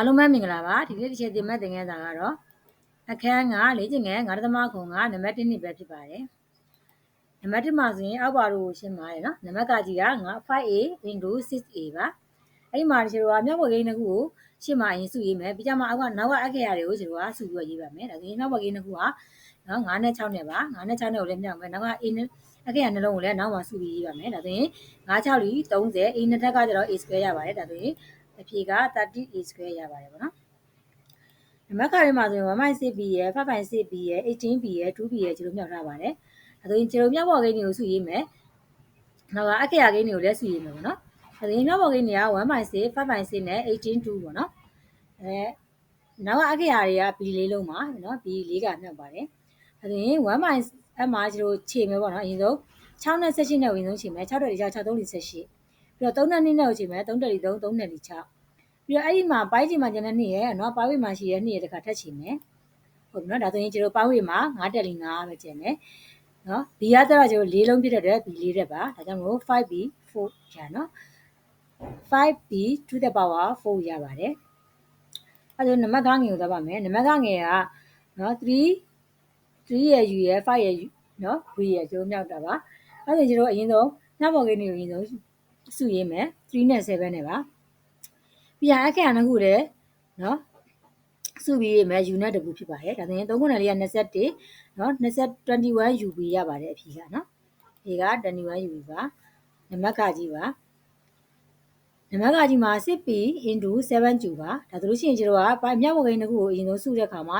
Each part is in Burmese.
အားလုံးပဲမင်္ဂလာပါဒီနေ့တစ်ချက်တင်မဲ့သင်ခန်းစာကတော့အခန်းကလေ့ကျင့်ငယ်9.9ခုကနံပါတ်1နှစ်ပဲဖြစ်ပါတယ်နံပါတ်1မှာဆိုရင်အောက်ပါလို့ရှင်းပါတယ်နော်နံပါတ်ကကြီးက 5a into 6a ပါအဲ့ဒီမှာကျွန်တော်ကမြောက်ဘက်ကိန်းတစ်ခုကိုရှင်းမှာအရင်စုရေးမယ်ပြီးကြမှာအောက်ကနောက်ကအခေရာတွေကိုကျွန်တော်ကစုပြီးရေးပါမယ်ဒါဆိုရင်မြောက်ဘက်ကိန်းတစ်ခုကနော်9နဲ့6နဲ့ပါ9နဲ့6နဲ့ကိုလည်းမြောက်မယ်နောက်က a နဲ့အခေရာနှလုံးကိုလည်းနောက်မှာစုပြီးရေးပါမယ်ဒါဆိုရင်9 6လီ30 a နှစ်ထက်ကကျတော့ a square ရပါတယ်ဒါဆိုရင် အဖြေက 30a square ရပါတယ်ပေါ့နော်နံပါတ်ခါရမှာဆိုရင် 1.6b ရယ် 5.6b ရယ် 18b ရယ် 2b ရယ်ဒီလိုမြောက်ထားပါတယ်အဲဒါရင်ဒီလိုမြောက်ပေါ်ကိန်းတွေကိုစုရေးမယ်နောက်ကအခေယကိန်းတွေကိုလည်းစုရေးမယ်ပေါ့နော်အဲဒါရင်မြောက်ပေါ်ကိန်းတွေက1.6 5.6နဲ့18 2ပေါ့နော်အဲနောက်ကအခေယတွေက b လေးလုံးပါနော် b လေးကမြောက်ပါတယ်အဲဒါရင်1.6အမှာကျတို့ခြေမယ်ပေါ့နော်အရင်ဆုံး6နဲ့18နဲ့ဝင်ဆုံးခြေမယ်6တက်ဒီ6 6 3 18ပြီးတော့3နဲ့2နဲ့ကိုချိန်မယ်3တက်လီ3 3နဲ့လီ6 ပြီးတော့အဲ့ဒီမှာပိုင်းချင်မှာကျန်တဲ့နှစ်ရဲ့နော်ပါဝေမှာရှိတဲ့နှစ်ရဲ့တစ်ခါထပ်ချင်မယ်ဟုတ်နော်ဒါဆိုရင်ကျွန်တော်ပါဝေမှာ9တက်လီ9ပဲကျန်တယ်နော် B ရတဲ့တော့ကျွန်တော်၄လုံးဖြစ်တဲ့အတွက် B ၄တက်ပါဒါကြောင့်မို့ 5B 4ရနော် 5B to the power 4ရပါတယ်အဲ့ဒါနံပါတ်ကငယ်ကိုသွားပါမယ်နံပါတ်ကငယ်ကနော်3 3ရဲ့ U ရဲ့5ရဲ့ U နော် V ရဲ့ကျိုးမြောက်တာပါအဲ့ဒါကျွန်တော်အရင်ဆုံးနောက်ပေါ်ကိနေကိုအရင်ဆုံးစုရေးမယ်3နဲ့7နဲ့ပါ ပြီးရင်အခက်အနခုတည်းနော်စုပြီးရေးမယ် u နဲ့တကူဖြစ်ပါတယ်ဒါဆိုရင်3ခုနဲ့လေးက21နော်20 21 UB ရပါတယ်အဖြေကနော်ဒီက21 UB ပါနံပါတ်ကကြီးပါနံပါတ်ကကြီးမှာ 6p into 7q ပါဒါဆိုလို့ရှိရင်ကျတော့ကမြောက်ဝကိန်းတစ်ခုကိုအရင်ဆုံးစုတဲ့အခါမှာ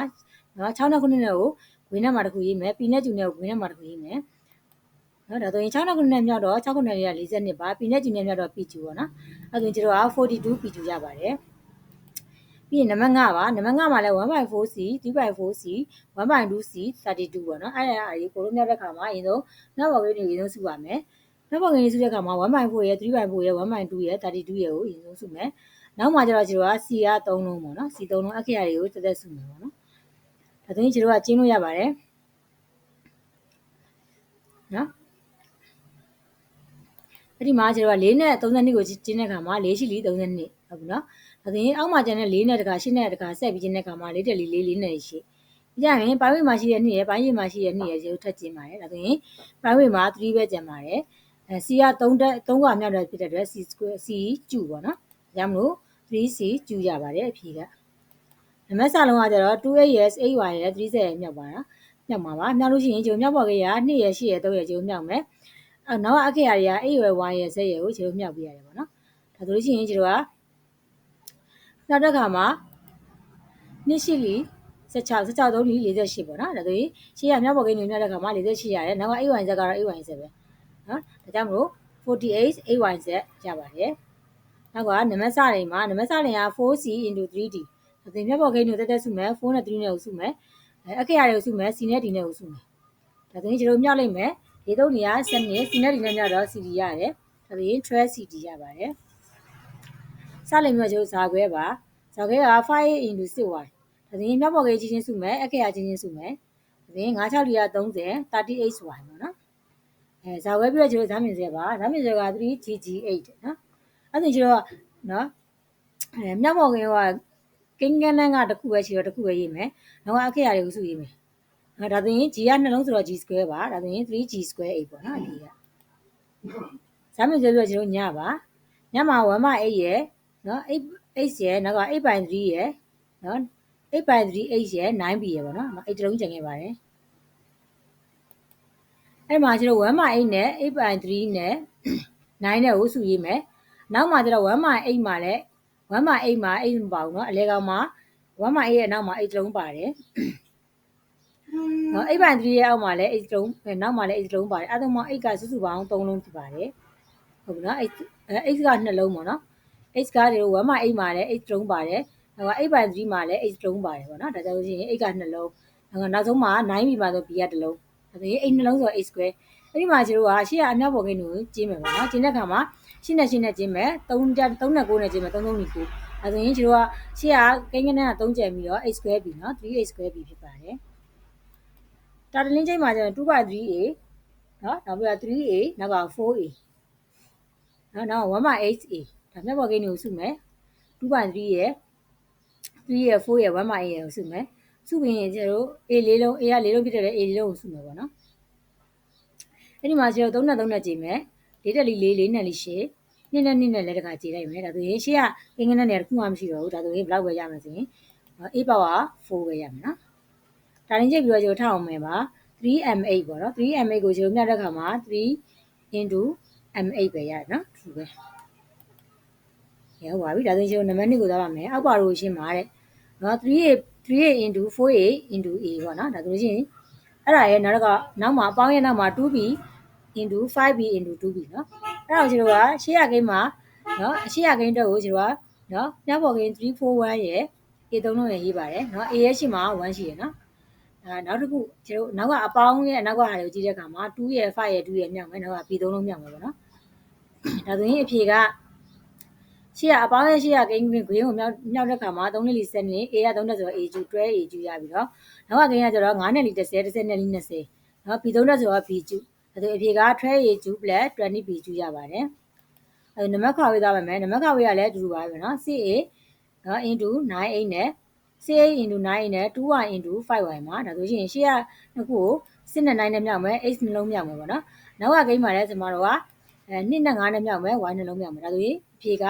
နော်6နဲ့9နဲ့ကိုဝင်းနဲ့မှာတစ်ခုရေးမယ် p နဲ့ q နဲ့ကိုဝင်းနဲ့မှာတစ်ခုရေးမယ် နော်ဒါဆိုရင်6နဲ့9နဲ့မြောက်တော့6ခုနဲ့လေးက42ပါ p နဲ့ q နဲ့မြောက်တော့ pq ပေါ့နော်အဲဆိုရင်ကျတော့42 pq ရပါတယ်ပြီးရင်နံပါတ်5ပါနံပါတ်5မှာလဲ 1/4c 3/4c 1/2c 32ပေါ့နော်အဲ့ဒါအရေးကိုလိုမြောက်တဲ့ခါမှာအရင်ဆုံးနောက်ဘော်ကိန်းတွေအရင်ဆုံးစုပါမယ်နောက်ဘော်ကိန်းတွေစုတဲ့ခါမှာ1/4ရဲ့3/4ရဲ့1/2ရဲ့32ရဲ့ကိုအရင်ဆုံးစုမယ်နောက်မှာကျတော့ကျတော့ c က3လုံးပေါ့နော် c 3လုံးအခရာတွေကိုတက်တက်စုမယ်ပေါ့နော်ဒါဆိုရင်ကျတော့ကျင်းလို့ရပါတယ်နော် အဲ့ဒီမှာကျတော့4နဲ့32ကိုကျင်းတဲ့ခါမှာ4ရှိလီ32ဟုတ်ပြီနော်ဒါဆိုရင်အောက်မှာကျန်တဲ့4နဲ့တခါ8နဲ့တခါဆက်ပြီးကျင်းတဲ့ခါမှာ4တက်လီ4 4နဲ့ရှိကြရင်ပိုင်းဝေးမှာရှိတဲ့2ရယ်ပိုင်းရည်မှာရှိတဲ့2ရယ်ကျတော့ထပ်ကျင်းပါတယ်ဒါဆိုရင်ပိုင်းဝေးမှာ3ပဲကျန်ပါတယ်အဲ c က3တက်3ကမြောက်တဲ့ဖြစ်တဲ့အတွက် c square c ကျူပေါ့နော်ဒါကြောင့်မလို့ 3c ကျူရပါတယ်အဖြေကနံပါတ်စလုံးကကျတော့ 2as 8y ရယ်30ရယ်မြောက်ပါတာမြောက်ပါပါမြောက်လို့ရှိရင်ကျုံမြောက်ပေါ်ကရ2ရယ်8ရယ်3ရယ်ကျုံမြောက်မယ် အဲနောက်ကအခရာတွေက a ရွယ် y ရွယ် z ရွယ်ကိုခြေလို့မြောက်ပြရတယ်ပေါ့နော်ဒါဆိုလို့ရှိရင်ကျတို့ကနောက်တစ်ခါမှာနှစ်ရှိလီ16 16သုံးလီ48ပေါ့နော်ဒါဆိုရင်ရှေ့ကမြောက်ပေါ်ကိန်းတွေမြောက်တဲ့ခါမှာ48ရတယ်နောက်က a y z ကတော့ a y z ပဲနော်ဒါကြောင့်မလို့48 a y z ရပါတယ်နောက်ကနံပါတ်စတွေမှာနံပါတ်စတွေက 4c 3d ဒါဆိုရင်မြောက်ပေါ်ကိန်းတွေတက်တက်စုမယ်4နဲ့3နဲ့ကိုစုမယ်အခရာတွေကိုစုမယ် c နဲ့ d နဲ့ကိုစုမယ်ဒါဆိုရင်ကျတို့မြောက်လိုက်မယ် ဒီသုံးနေရစနစ်စီနဲ့ဒီနဲ့ညတော့ CD ရတယ်ဒါဆိုရင်12 CD ရပါတယ်စလိမ်မြတ်ကျိုးဇာခွဲပါဇာခွဲက5 into 6y ဒါဆိုရင်မြောက်ပေါ်ကေးချင်းချင်းစုမယ်အခရာချင်းချင်းစုမယ်ဒါဆိုရင်9 6လီက30 38y ပေါ့နော်အဲဇာခွဲပြီးတော့ကျိုးဇာမြင်စဲပါဇာမြင်စဲက 3GG8 နော်အဲ့ဒါကျတော့နော်အဲမြောက်ပေါ်ကေးကကိန်းကန်းကတခုပဲရှိတော့တခုပဲရေးမယ်နောက်ကအခရာတွေကိုစုရေးမယ် ဒါဆိုရင် g ကနှလုံးဆိုတော့ g square ပါဒါဆိုရင် 3g square 8ပေါ့နော်အဒီကဇာမြင်ကျပြောကျွန်တော်ညပါညမှာ1/8ရယ်နော်8 8ရယ်နောက်က8/3ရယ်နော်8/3 8ရယ် 9b ရယ်ပေါ့နော်အဲ့တလုံးကျန်ခဲ့ပါတယ်အဲ့မှာကျွန်တော်1/8နဲ့8/3နဲ့9နဲ့ကိုစုရေးမယ်နောက်မှာကျတော့1/8မှာလည်း1/8မှာ8မပါဘူးเนาะအလဲကောင်မှာ1/8ရဲ့နောက်မှာ8တလုံးပါတယ် နော်8ပိုင်3ရဲ့အောက်မှာလည်း8လုံးနောက်မှာလည်း8လုံးပါတယ်အဲဒါမှ8ကစုစုပေါင်း3လုံးဖြစ်ပါတယ်ဟုတ်ပြီနော်8 8က2လုံးပေါ့နော်8ကတွေ1မှာ8မှာလည်း8လုံးပါတယ်နောက်က8ပိုင်3မှာလည်း8လုံးပါတယ်ပေါ့နော်ဒါကြောင့်လို့ရှိရင်8က2လုံးနောက်ဆုံးမှာ9ပြီပါဆို b က1လုံးဒါဆိုရင်8နှလုံးဆို 8 square အဲ့ဒီမှာကျတို့ကရှေ့ကအမြောက်ပေါ်ကိန်းကိုကျင်းမယ်ပေါ့နော်ကျင်းတဲ့အခါမှာရှင်းနဲ့ရှင်းနဲ့ကျင်းမယ်3 3နဲ့9နဲ့ကျင်းမယ်3 3နီ9အဲဆိုရင်ကျတို့ကရှေ့ကကိန်းကနန်းက3ကျန်ပြီးတော့ x square ပြီနော် 3x square ပြီဖြစ်ပါတယ် တာတလင်းချိန်မှာကျတော့ 2/3a နော်နောက်ပြီးတော့ 3a နောက်က 4a နော်နောက် 1/8a ဒါမြတ်ပေါ်ကိန်းတွေကိုစုမယ်2/3ရဲ့ 3ရဲ့4ရဲ့1မှာ a ရဲ့ကိုစုမယ်စုပြီးရင်ကျတို့ a လေးလုံး a ကလေးလုံးဖြစ်တဲ့ a လေးလုံးကိုစုမယ်ပေါ့နော်အဲ့ဒီမှာကျတို့3နဲ့3နဲ့ကြည့်မယ်၄တက်လီ4 4နဲ့လီ8နှစ်နဲ့နှစ်နဲ့လည်းတခါကြည့်လိုက်မယ်ဒါဆိုရင်ရှေ့ကကိန်းကနက်နဲ့တစ်ခုမှမရှိတော့ဘူးဒါဆိုရင်ဘယ်လောက်ပဲရမယ်ဆိုရင် a power 4ပဲရမယ်နော် ဒါရင်ကြည့်ပြီးတော့ကျတို့ထားအောင်မယ်ပါ 3m8 ပေါ့နော် 3m8 ကိုကျတို့မြတ်တဲ့ခါမှာ3 into m8 ပဲရတယ်နော်ထူပဲရပါပြီဒါဆိုရင်ကျတို့နံပါတ်2ကိုသွားပါမယ်အောက်ပါလို့ရှင်းပါတဲ့နော် 3a 3a into 4a into a ပေါ့နော်ဒါဆိုလို့ရှိရင်အဲ့ဒါရဲ့နောက်တစ်ခါနောက်မှာအပေါင်းရဲ့နောက်မှာ 2b into 5b into 2b နော်အဲ့ဒါကိုကျတို့ကရှေ့ရကိန်းမှာနော်အရှေ့ရကိန်းတော့ကိုကျတို့ကနော်ညပေါ်ကိန်း341ရဲ့ a သုံးလုံးရဲ့ရေးပါတယ်နော် a ရဲ့ရှိမှာ1ရှိရယ်နော် အဲနောက်တစ်ခုကျတို့နောက်ကအပေါင်းရဲ့အနောက်ကဟာတွေကိုကြည့်တဲ့အခါမှာ2ရဲ့5ရဲ့2ရဲ့မြောက်မယ်နောက်က b သုံးလုံးမြောက်မယ်ပေါ့နော်ဒါဆိုရင်အဖြေကရှေ့ကအပေါင်းရဲ့ရှေ့ကကိန်းဂရင်းကိုမြောက်မြောက်တဲ့ခါမှာ3နဲ့လီ7နဲ့ a က3နဲ့ဆိုတော့ a ကျူတွဲ a ကျူရပြီတော့နောက်ကကိန်းကကျတော့9နဲ့လီ10 10နဲ့လီ20နော် b 3 နဲ့ဆိုတော့ b ကျူဒါဆိုအဖြေကထွဲ a ကျူ 20b ကျူရပါတယ်အဲနံပါတ်ခါဝေးသွားပါမယ်နံပါတ်ခါဝေးကလည်းအတူတူပါပဲနော် ca နော် into 98နဲ့ ca into 9 နဲ့ 2y into 5y မှာဒါဆိုရင်ရှေ့ကနှစ်ခုကိုစစ်နဲ့9နဲ့မြောက်မယ် x နှလုံးမြောက်မယ်ပေါ့နော်နောက်ကဂိမ်းမှာလည်းကျွန်တော်တို့ကအဲ2နဲ့9နဲ့မြောက်မယ် y နှလုံးမြောက်မယ်ဒါဆိုရင်အဖြေက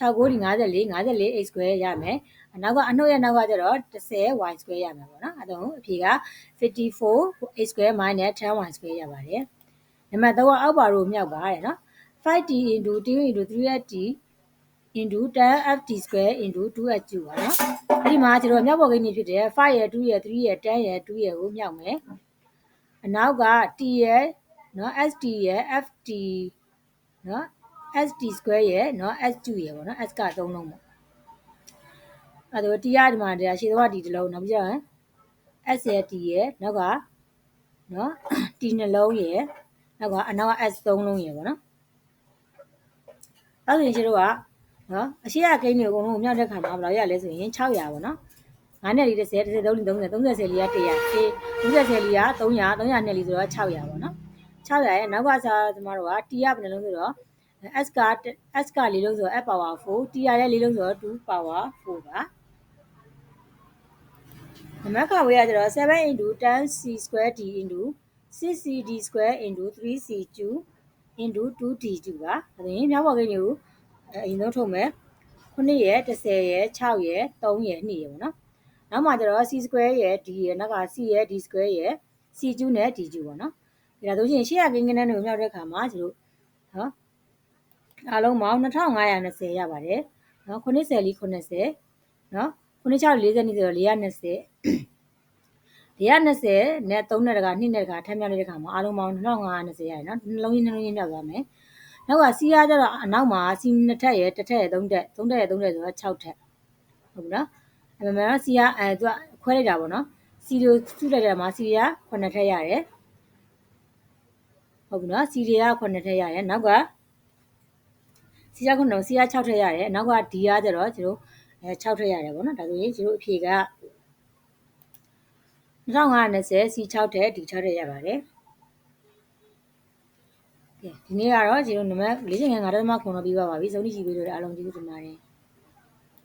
6ကိုဒီ54 54 x square ရမယ်နောက်ကအနှုတ်ရဲ့နောက်ကကျတော့10 y square ရမယ်ပေါ့နော်အဲဒါအဖြေက54 x square minus 10y square ရပါတယ်နံပါတ်3ကအောက်ပါရိုမြောက်ပါတဲ့နော် 5t into t into 3t into 10ft square into 2h ပါနော်အဲ့ဒီမှာကျတော့မြောက်ပေါ်ကိန်းကြီးဖြစ်တယ်5ရဲ့2ရဲ့3ရဲ့10ရဲ့2ရဲ့ကိုမြောက်မယ်အနောက်က t ရဲ့နော် st ရဲ့ ft နော် st square ရဲ့နော် s2 ရဲ့ပေါ့နော် s က3လုံးပေါ့အဲ့တော့ t ရဒီမှာတရားရှေ့တော့ t တစ်လုံးနောက်ပြီးတော့ s ရဲ့ t ရဲ့နောက်ကနော် t နှလုံးရဲ့နောက်က အနောက်က s 3လုံးရဲ့ပေါ့နော်အဲ့ဒါဆိုရင်ကျတော့က နော်အရှိရကိန်းတွေအကုန်လုံးကိုမြောက်တဲ့ခါမှာဘယ်လောက်ရလဲဆိုရင်600ပေါ့နော်9နဲ့လီ30 30 30 30 30 30လီက100အေး30 30လီက300 300နဲ့လီဆိုတော့600ပေါ့နော်600ရဲ့နောက်ကစားကျမတို့က t ရဘယ်နှလုံးဆိုတော့ s က s ကလေးလုံးဆိုတော့ f power 4 t ရရဲ့လေးလုံးဆိုတော့2 power 4ပါနံပါတ်ခဝေးရကျတော့7 into 10c square d into 6cd square into 3c cube into 2d cube ပါဒါဆိုရင်မြောက်ပေါ်ကိန်းတွေကို အရင်ဆုံးထုတ်မယ်9ရဲ့10ရဲ့6ရဲ့3ရဲ့2ရဲ့ပေါ့နော်နောက်မှကျတော့ c square ရဲ့ d ရဲ့နောက်က c ရဲ့ d square ရဲ့ c ကျူးနဲ့ d ကျူးပေါ့နော်ဒါဆိုရင်ရှေ့ရကိန်းကနန်းတွေကိုမြောက်တဲ့အခါမှာကျတို့နော်အားလုံးပေါင်း2520ရပါတယ်နော်90လီ90နော်96 40နီးဆိုတော့420 420နဲ့3နဲ့တက2နဲ့တကထပ်မြောက်တဲ့အခါမှာအားလုံးပေါင်း2520ရတယ်နော်နှလုံးရင်းနှလုံးရင်းမြောက်သွားမယ် နောက်ကစီးရကြတော့အနောက်မှာစီးနှစ်ထက်ရယ်တစ်ထက်ရယ်သုံးထက်သုံးထက်ရယ်သုံးထက်ဆိုတော့6ထက်ဟုတ်ပြီနော်အဲ့မှာတော့စီးရအဲသူကခွဲလိုက်တာပေါ့နော်စီလိုစုလိုက်တဲ့မှာစီရ9ထက်ရတယ်ဟုတ်ပြီနော်စီရီက9ထက်ရတယ်နောက်ကစီရ9စီရ6ထက်ရတယ်နောက်ကဒီရကြတော့ကျတို့အဲ6ထက်ရတယ်ပေါ့နော်ဒါဆိုရင်ကျတို့အဖြေက2520 C6 ထက် D6 ထက်ရပါတယ်ကဲ ဒီနေ့ကတော့ကျတို့နံပါတ်၄ငယ်9.9တော့ပြီးပါပါပြီ။စုံနေကြည့်ပေးလို့အားလုံးကျေးဇူးတင်ပါတယ်။